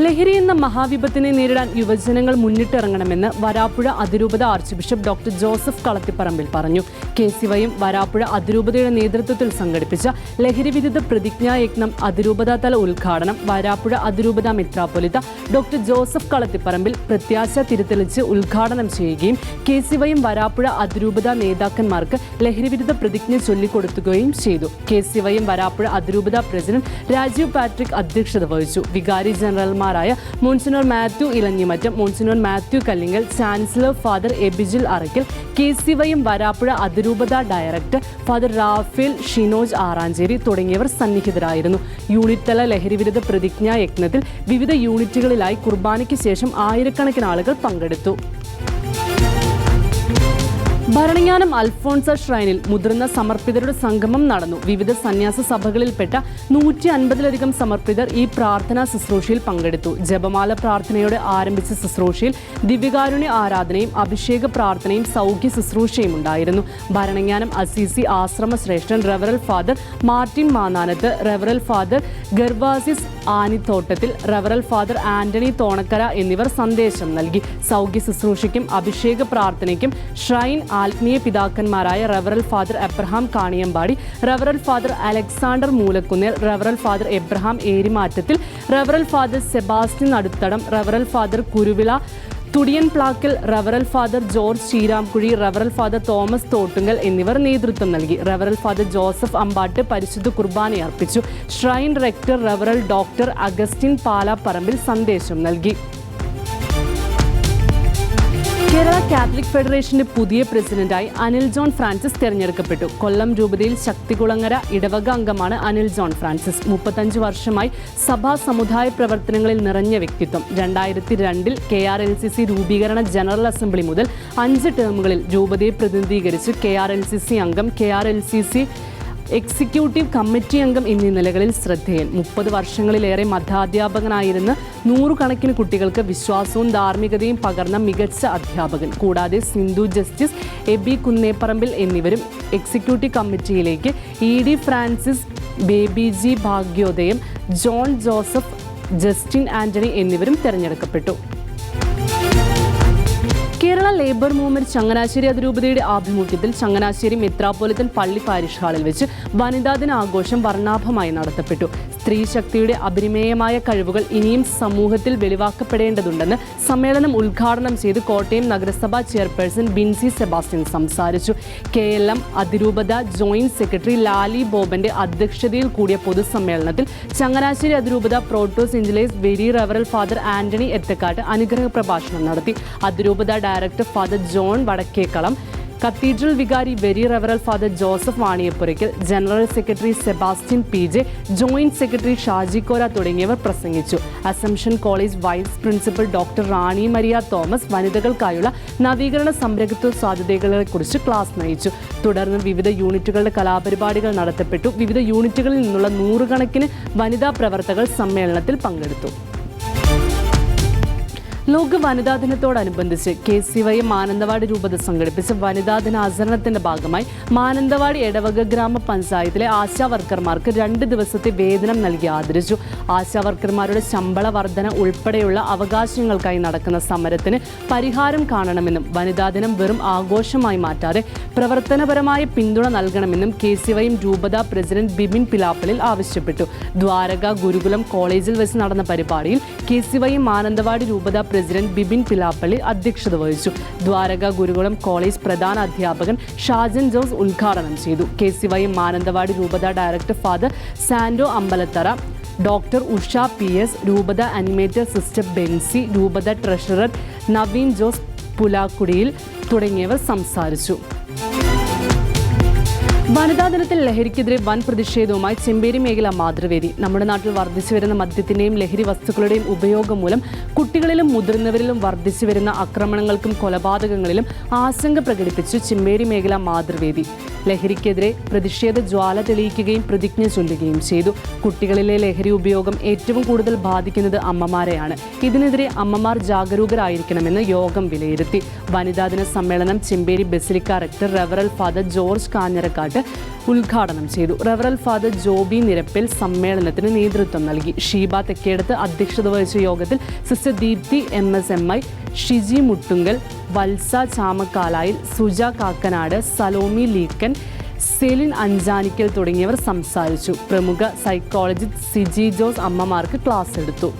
ലഹരി എന്ന മഹാവിപത്തിനെ നേരിടാൻ യുവജനങ്ങൾ മുന്നിട്ടിറങ്ങണമെന്ന് വരാപ്പുഴ അതിരൂപത archbishop doctor Joseph Kalathiparambil പറഞ്ഞു. കെ സി വൈയും വരാപ്പുഴ അതിരൂപതയുടെ നേതൃത്വത്തിൽ സംഘടിപ്പിച്ച ലഹരി വിരുദ്ധ പ്രതിജ്ഞായജ്ഞം അതിരൂപതാതല ഉദ്ഘാടനം വരാപ്പുഴ അതിരൂപത മെത്രാപ്പൊലിത്ത ഡോക്ടർ ജോസഫ് കളത്തിപ്പറമ്പിൽ പ്രത്യാശ തിരുത്തെളിച്ച് ഉദ്ഘാടനം ചെയ്യുകയും കെ സി വൈയും വരാപ്പുഴ അതിരൂപത നേതാക്കന്മാർക്ക് ലഹരി വിരുദ്ധ പ്രതിജ്ഞ ചൊല്ലിക്കൊടുക്കുകയും ചെയ്തു. കെ സി വൈയും വരാപ്പുഴ അതിരൂപത പ്രസിഡന്റ് രാജീവ് പാട്രിക് അധ്യക്ഷത വഹിച്ചു. വികാരി ജനറൽമാരായ monsignor Mathew Elanjimattam monsignor Mathew Kallingal chancellor father Ebijil Arackal K C വൈയും Varapuzha അതിരൂപത director father Raphael Shinoj Aranchery തുടങ്ങിയവർ സന്നിഹിതരായിരുന്നു. യൂണിറ്റ് തല ലഹരിവിരുദ്ധ പ്രതിജ്ഞാ യജ്ഞത്തിൽ വിവിധ യൂണിറ്റുകളിലായി കുർബാനയ്ക്ക് ശേഷം ആയിരക്കണക്കിന് ആളുകൾ പങ്കെടുത്തു. ഭരണങ്ങാനം അൽഫോൺസ ഷ്രൈനിൽ മുതിർന്ന സമർപ്പിതരുടെ സംഗമം നടന്നു. വിവിധ സന്യാസ സഭകളിൽപ്പെട്ട നൂറ്റി അൻപതിലധികം സമർപ്പിതർ ഈ പ്രാർത്ഥനാ ശുശ്രൂഷയിൽ പങ്കെടുത്തു. ജപമാല പ്രാർത്ഥനയോടെ ആരംഭിച്ച ശുശ്രൂഷയിൽ ദിവ്യകാരുണ്യ ആരാധനയും അഭിഷേക പ്രാർത്ഥനയും സൗഖ്യ ശുശ്രൂഷയും ഉണ്ടായിരുന്നു. ഭരണങ്ങാനം അസീസി ആശ്രമ ശ്രേഷ്ഠൻ റെവറൽ father Martin മാനാനത്ത് റെവറൽ father Gervasis Anithottathil റെവറൽ father Antony Thonakkara എന്നിവർ സന്ദേശം നൽകി. സൗഖ്യ ശുശ്രൂഷയ്ക്കും അഭിഷേക പ്രാർത്ഥനയ്ക്കും ഷ്രൈൻ ആത്മീയ പിതാക്കന്മാരായ റവറൽ father Abraham കാണിയമ്പാടി റവറൽ father Alexander മൂലക്കുന്നേൽ റവറൽ father Abraham ഏരിമാറ്റത്തിൽ റവറൽ father Sebastian Naduthadam റവറൽ father Kuruvila തുടിയൻ പ്ലാക്കിൽ റവറൽ father George ശ്രീരാംകുഴി റവറൽ father Thomas Thottungal എന്നിവർ നേതൃത്വം നൽകി. റവറൽ ഫാദർ ജോസഫ് അമ്പാട്ട് പരിശുദ്ധ കുർബാന അർപ്പിച്ചു. ഷ്രൈൻ റെക്ടർ റവറൽ ഡോക്ടർ അഗസ്റ്റിൻ പാലാപ്പറമ്പിൽ സന്ദേശം നൽകി. കേരള കാത്തലിക് ഫെഡറേഷന്റെ പുതിയ പ്രസിഡന്റായി അനിൽ ജോൺ ഫ്രാൻസിസ് തെരഞ്ഞെടുക്കപ്പെട്ടു. കൊല്ലം രൂപതയിൽ ശക്തികുളങ്ങര ഇടവക അംഗമാണ് അനിൽ ജോൺ ഫ്രാൻസിസ്. മുപ്പത്തഞ്ച് വർഷമായി സഭാ സമുദായ പ്രവർത്തനങ്ങളിൽ നിറഞ്ഞ വ്യക്തിത്വം. രണ്ടായിരത്തി രണ്ടിൽ K R L C C രൂപീകരണ ജനറൽ അസംബ്ലി മുതൽ അഞ്ച് ടേമുകളിൽ രൂപതയെ പ്രതിനിധീകരിച്ച് K R L C C അംഗം K R L C C executive committee അംഗം എന്നീ നിലകളിൽ ശ്രദ്ധേയൻ. മുപ്പത് വർഷങ്ങളിലേറെ മതാധ്യാപകനായിരുന്ന നൂറുകണക്കിന് കുട്ടികൾക്ക് വിശ്വാസവും ധാർമ്മികതയും പകർന്ന മികച്ച അധ്യാപകൻ. കൂടാതെ സിന്ധു ജസ്റ്റിസ് എബി കുന്നേപ്പറമ്പിൽ എന്നിവരും executive കമ്മിറ്റിയിലേക്ക് E D Francis Baby G Bhagyodayam John Joseph Justin Antony എന്നിവരും തെരഞ്ഞെടുക്കപ്പെട്ടു. കേരള ലേബർ മൂവ്മെന്റ് ചങ്ങനാശ്ശേരി അതിരൂപതയുടെ ആഭിമുഖ്യത്തിൽ ചങ്ങനാശ്ശേരി മെത്രാപ്പൊലിത്തൻ പള്ളി പാരിഷ് ഹാളിൽ വെച്ച് വനിതാ ദിന ആഘോഷം വർണാഭമായി നടത്തപ്പെട്ടു. സ്ത്രീ ശക്തിയുടെ അപരിമേയമായ കഴിവുകൾ ഇനിയും സമൂഹത്തിൽ വെളിവാക്കപ്പെടേണ്ടതുണ്ടെന്ന് സമ്മേളനം ഉദ്ഘാടനം ചെയ്ത് കോട്ടയം നഗരസഭാ ചെയർപേഴ്സൺ ബിൻസി സെബാസ്റ്റ്യൻ സംസാരിച്ചു. കെ എൽ എം അതിരൂപത ജോയിന്റ് സെക്രട്ടറി ലാലി ബോബന്റെ അധ്യക്ഷതയിൽ കൂടിയ പൊതുസമ്മേളനത്തിൽ ചങ്ങനാശ്ശേരി അതിരൂപത പ്രോട്ടോസ് ഇഞ്ചലേസ് വെരി റവറൽ ഫാദർ ആന്റണി എത്തക്കാട്ട് അനുഗ്രഹ പ്രഭാഷണം നടത്തി. അതിരൂപത director father John Vadakkekalam cathedral വികാരി very റെവറൽ father Joseph Vaniyapurackal general secretary Sebastian P J joint secretary Shaji Kora തുടങ്ങിയവർ പ്രസംഗിച്ചു. Assumption College vice principal doctor Rani Maria Thomas വനിതകൾക്കായുള്ള നവീകരണ സംരംഭത്വ സാധ്യതകളെക്കുറിച്ച് ക്ലാസ് നയിച്ചു. തുടർന്ന് വിവിധ യൂണിറ്റുകളുടെ കലാപരിപാടികൾ നടത്തപ്പെട്ടു. വിവിധ യൂണിറ്റുകളിൽ നിന്നുള്ള നൂറുകണക്കിന് വനിതാ പ്രവർത്തകർ സമ്മേളനത്തിൽ പങ്കെടുത്തു. ലോക വനിതാ ദിനത്തോടനുബന്ധിച്ച് കെ സി വൈ മാനന്തവാടി രൂപത സംഘടിപ്പിച്ച വനിതാ ദിനാചരണത്തിന്റെ ഭാഗമായി മാനന്തവാടി എടവക ഗ്രാമപഞ്ചായത്തിലെ ആശാവർക്കർമാർക്ക് രണ്ട് ദിവസത്തെ വേതനം നൽകി ആദരിച്ചു. ആശാവർക്കർമാരുടെ ശമ്പള വർധന ഉൾപ്പെടെയുള്ള അവകാശങ്ങൾക്കായി നടക്കുന്ന സമരത്തിന് പരിഹാരം കാണണമെന്നും വനിതാ ദിനം വെറും ആഘോഷമായി മാറ്റാതെ പ്രവർത്തനപരമായ പിന്തുണ നൽകണമെന്നും കെ സി വൈയും രൂപത പ്രസിഡന്റ് ബിബിൻ പിലാപ്പലിൽ ആവശ്യപ്പെട്ടു. ദ്വാരക ഗുരുകുലം കോളേജിൽ വെച്ച് നടന്ന പരിപാടിയിൽ കെ സി വൈയും മാനന്തവാടി രൂപത പ്രസിഡന്റ് ബിബിൻ പിലാപ്പള്ളി അധ്യക്ഷത വഹിച്ചു. ദ്വാരക ഗുരുകുളം കോളേജ് പ്രധാന അധ്യാപകൻ ഷാജൻ ജോസ് ഉദ്ഘാടനം ചെയ്തു. കെ സി വൈ മാനന്തവാടി രൂപത director father Sando Ambalathara doctor Usha P S രൂപത അനിമേറ്റർ സിസ്റ്റർ ബെൻസി രൂപത ട്രഷറർ നവീൻ ജോസ് പുലാക്കുടിയിൽ തുടങ്ങിയവർ സംസാരിച്ചു. വനിതാ ദിനത്തിൽ ലഹരിക്കെതിരെ വൻ പ്രതിഷേധവുമായി ചെമ്പേരി മേഖല മാതൃവേദി. നമ്മുടെ നാട്ടിൽ വർദ്ധിച്ചു വരുന്ന മദ്യത്തിന്റെയും ലഹരി വസ്തുക്കളുടെയും ഉപയോഗം മൂലം കുട്ടികളിലും മുതിർന്നവരിലും വർദ്ധിച്ചു വരുന്ന ആക്രമണങ്ങൾക്കും കൊലപാതകങ്ങളിലും ആശങ്ക പ്രകടിപ്പിച്ചു ചെമ്പേരി മേഖല മാതൃവേദി. ലഹരിക്കെതിരെ പ്രതിഷേധ ജ്വാല തെളിയിക്കുകയും പ്രതിജ്ഞ ചൊല്ലുകയും ചെയ്തു. കുട്ടികളിലെ ലഹരി ഉപയോഗം ഏറ്റവും കൂടുതൽ ബാധിക്കുന്നത് അമ്മമാരെയാണ്. ഇതിനെതിരെ അമ്മമാർ ജാഗരൂകരായിരിക്കണമെന്ന് യോഗം വിലയിരുത്തി. വനിതാ ദിന സമ്മേളനം ചെമ്പേരി ബസിലിക്ക റക്ടർ റെവറൽ ഫാദർ ജോർജ് കാഞ്ഞരക്കാട്ട് ഉദ്ഘാടനം ചെയ്തു. റെവറൽ ഫാദർ ജോബി നിരപ്പിൽ സമ്മേളനത്തിന് നേതൃത്വം നൽകി. ഷീബ തെക്കേടത്ത് അധ്യക്ഷത വഹിച്ച യോഗത്തിൽ sister Deepthi M S M I Shiji Muttungal Valsa Chamakalayil Suja Kakkanad Salomi Leekan Celine Anchanikkal തുടങ്ങിയവർ സംസാരിച്ചു. പ്രമുഖ സൈക്കോളജിസ്റ്റ് സിജി ജോസ് അമ്മമാർക്ക് ക്ലാസ് എടുത്തു.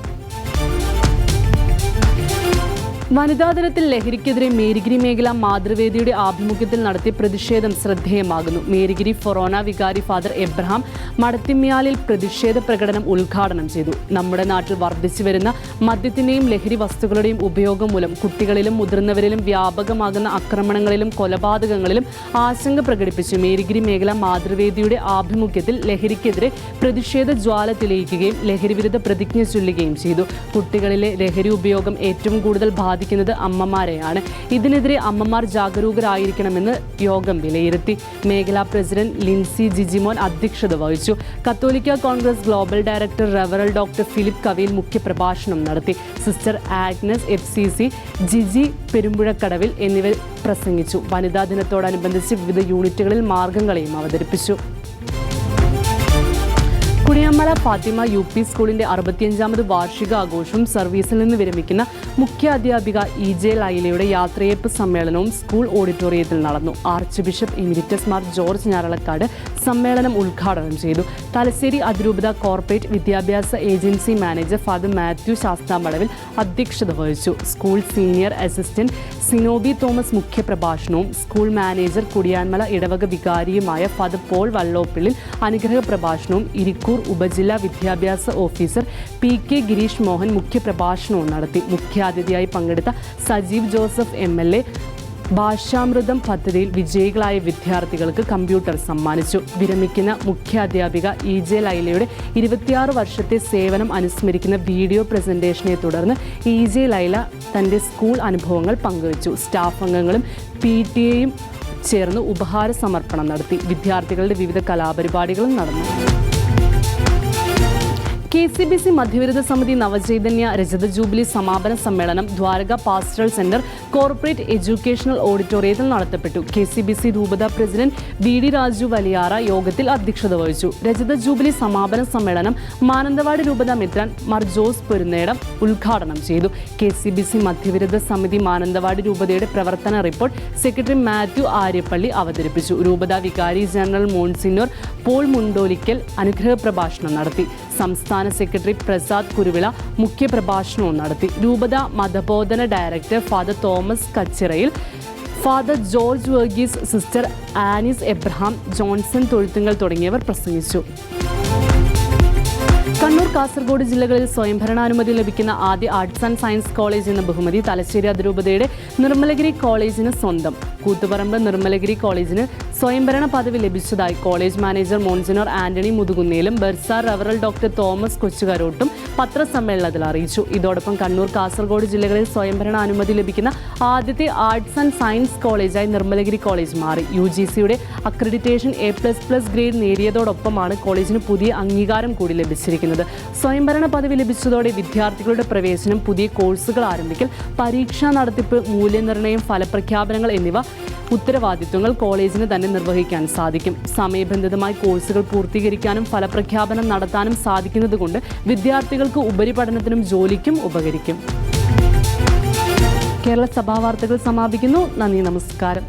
വനിതാ ദിനത്തിൽ ലഹരിക്കെതിരെ മേരിഗിരി മേഖല മാതൃവേദിയുടെ ആഭിമുഖ്യത്തിൽ നടത്തിയ പ്രതിഷേധം ശ്രദ്ധേയമാകുന്നു. മേരിഗിരി ഫൊറോന വികാരി ഫാദർ എബ്രഹാം മടത്തിമ്യാലിൽ പ്രതിഷേധ പ്രകടനം ഉദ്ഘാടനം ചെയ്തു. നമ്മുടെ നാട്ടിൽ വർദ്ധിച്ചു വരുന്ന മദ്യത്തിന്റെയും ലഹരി വസ്തുക്കളുടെയും ഉപയോഗം മൂലം കുട്ടികളിലും മുതിർന്നവരിലും വ്യാപകമാകുന്ന ആക്രമണങ്ങളിലും കൊലപാതകങ്ങളിലും ആശങ്ക പ്രകടിപ്പിച്ചു. മേരിഗിരി മേഖല മാതൃവേദിയുടെ ആഭിമുഖ്യത്തിൽ ലഹരിക്കെതിരെ പ്രതിഷേധ ജ്വാല തെളിയിക്കുകയും ലഹരിവിരുദ്ധ പ്രതിജ്ഞ ചൊല്ലുകയും ചെയ്തു. കുട്ടികളിലെ ലഹരി ഉപയോഗം ഏറ്റവും കൂടുതൽ ബാധിക്കുന്നത് അമ്മമാരെയാണ്. ഇതിനെതിരെ അമ്മമാർ ജാഗരൂകരായിരിക്കണമെന്ന് യോഗം വിലയിരുത്തി. മേഖലാ പ്രസിഡന്റ് ലിൻസി ജിജിമോൻ അധ്യക്ഷത വഹിച്ചു. കത്തോലിക്ക കോൺഗ്രസ് ഗ്ലോബൽ ഡയറക്ടർ റെവറൽ ഡോക്ടർ ഫിലിപ്പ് കവിയിൽ മുഖ്യപ്രഭാഷണം നടത്തി. Sister Agnes F C C Jiji Perumpuzhakadavil എന്നിവർ പ്രസംഗിച്ചു. വനിതാ ദിനത്തോടനുബന്ധിച്ച് വിവിധ യൂണിറ്റുകളിൽ മാർഗങ്ങളെയും അവതരിപ്പിച്ചു. കുണിയമ്മല ഫാത്തിമ യു പി സ്കൂളിന്റെ അറുപത്തിയഞ്ചാമത് വാർഷികാഘോഷവും സർവീസിൽ നിന്ന് വിരമിക്കുന്ന മുഖ്യാധ്യാപിക ഇ ജെ ലൈലയുടെ യാത്രയപ്പ് സമ്മേളനവും സ്കൂൾ ഓഡിറ്റോറിയത്തിൽ നടന്നു. Archbishop emeritus Mar George Njaralakkatt സമ്മേളനം ഉദ്ഘാടനം ചെയ്തു. തലശ്ശേരി അതിരൂപത കോർപ്പറേറ്റ് വിദ്യാഭ്യാസ agency manager father Mathew Sasthamalavil അധ്യക്ഷത വഹിച്ചു. School senior assistant Sinobi Thomas മുഖ്യപ്രഭാഷണവും school manager Kudiyanmala ഇടവക വികാരിയുമായ ഫാദർ പോൾ വള്ളോപ്പിള്ളിൽ അനുഗ്രഹ പ്രഭാഷണവും ഇരിക്കൂർ ഉപജില്ലാ വിദ്യാഭ്യാസ officer P K Gireesh Mohan മുഖ്യപ്രഭാഷണവും നടത്തി. മുഖ്യാതിഥിയായി പങ്കെടുത്ത Sajeev Joseph M L A Bhashamritham പദ്ധതിയിൽ വിജയികളായ വിദ്യാർത്ഥികൾക്ക് കമ്പ്യൂട്ടർ സമ്മാനിച്ചു. വിരമിക്കുന്ന മുഖ്യാധ്യാപിക ഇ ജെ ലൈലയുടെ ഇരുപത്തിയാറ് വർഷത്തെ സേവനം അനുസ്മരിക്കുന്ന വീഡിയോ പ്രസന്റേഷനെ തുടർന്ന് ഇ ജെ ലൈല തന്റെ സ്കൂൾ അനുഭവങ്ങൾ പങ്കുവച്ചു. സ്റ്റാഫ് അംഗങ്ങളും പി ടി എയും ചേർന്ന് ഉപഹാര സമർപ്പണം നടത്തി. വിദ്യാർത്ഥികളുടെ വിവിധ കലാപരിപാടികളും നടന്നു. കെ സി ബി സി മധ്യവിരുദ്ധ സമിതി നവചൈതന്യ രജത ജൂബിലി സമാപന സമ്മേളനം Dwaraka pastoral centre corporate educational ഓഡിറ്റോറിയത്തിൽ നടത്തപ്പെട്ടു. കെ സി ബി സി രൂപത president V D Raju Valiyara യോഗത്തിൽ അധ്യക്ഷത വഹിച്ചു. രജത ജൂബിലി സമാപന സമ്മേളനം മാനന്തവാടി രൂപത മിത്രൻ മാർ ജോസ് പൊരുന്നേടം ഉദ്ഘാടനം ചെയ്തു. കെ സി ബി സി മധ്യവിരുദ്ധ സമിതി മാനന്തവാടി രൂപതയുടെ പ്രവർത്തന റിപ്പോർട്ട് സെക്രട്ടറി മാത്യു ആര്യപ്പള്ളി അവതരിപ്പിച്ചു. രൂപത വികാരി ജനറൽ മോൺസിനോർ പോൾ മുണ്ടോലിക്കൽ അനുഗ്രഹ പ്രഭാഷണം നടത്തി. സംസ്ഥാന സെക്രട്ടറി പ്രസാദ് കുരുവിള മുഖ്യപ്രഭാഷണവും നടത്തി. രൂപത മതബോധന director father Thomas Kachirayil father George Varghese sister Anis Abraham Johnson Thozhuthungal തുടങ്ങിയവർ പ്രസംഗിച്ചു. കാസർഗോഡ് ജില്ലകളിൽ സ്വയംഭരണാനുമതി ലഭിക്കുന്ന ആദ്യ ആർട്സ് ആൻഡ് സയൻസ് കോളേജ് എന്ന ബഹുമതി തലശ്ശേരി അതിരൂപതയുടെ നിർമ്മലഗിരി കോളേജിന് സ്വന്തം. കൂത്തുപറമ്പ് നിർമ്മലഗിരി കോളേജിന് സ്വയംഭരണ പദവി ലഭിച്ചതായി കോളേജ് മാനേജർ മോൺസിനോർ ആന്റണി മുതുകുന്നേലും ബെർസാർ റവറൽ ഡോക്ടർ തോമസ് കൊച്ചുകരോട്ടും പത്രസമ്മേളനത്തിൽ അറിയിച്ചു. ഇതോടൊപ്പം കണ്ണൂർ കാസർഗോഡ് ജില്ലകളിൽ സ്വയംഭരണ അനുമതി ലഭിക്കുന്ന ആദ്യത്തെ ആർട്സ് ആൻഡ് സയൻസ് കോളേജായി നിർമ്മലഗിരി കോളേജ് മാറി. യു ജി സിയുടെ accreditation A plus plus grade നേടിയതോടൊപ്പമാണ് കോളേജിന് പുതിയ അംഗീകാരം കൂടി ലഭിച്ചിരിക്കുന്നത്. സ്വയംഭരണ പദവി ലഭിച്ചതോടെ വിദ്യാർത്ഥികളുടെ പ്രവേശനം പുതിയ കോഴ്സുകൾ ആരംഭിക്കൽ പരീക്ഷാ നടത്തിപ്പ് മൂല്യനിർണയം ഫലപ്രഖ്യാപനങ്ങൾ എന്നിവ ഉത്തരവാദിത്വങ്ങൾ കോളേജിന് തന്നെ നിർവഹിക്കാൻ സാധിക്കും. സമയബന്ധിതമായി കോഴ്സുകൾ പൂർത്തീകരിക്കാനും ഫലപ്രഖ്യാപനം നടത്താനും സാധിക്കുന്നതുകൊണ്ട് വിദ്യാർത്ഥികൾക്ക് ഉപരിപഠനത്തിനും ജോലിക്കും ഉപകരിക്കും. കേരള സഭാ വാർത്തകൾ സമാപിക്കുന്നു. നന്ദി നമസ്കാരം.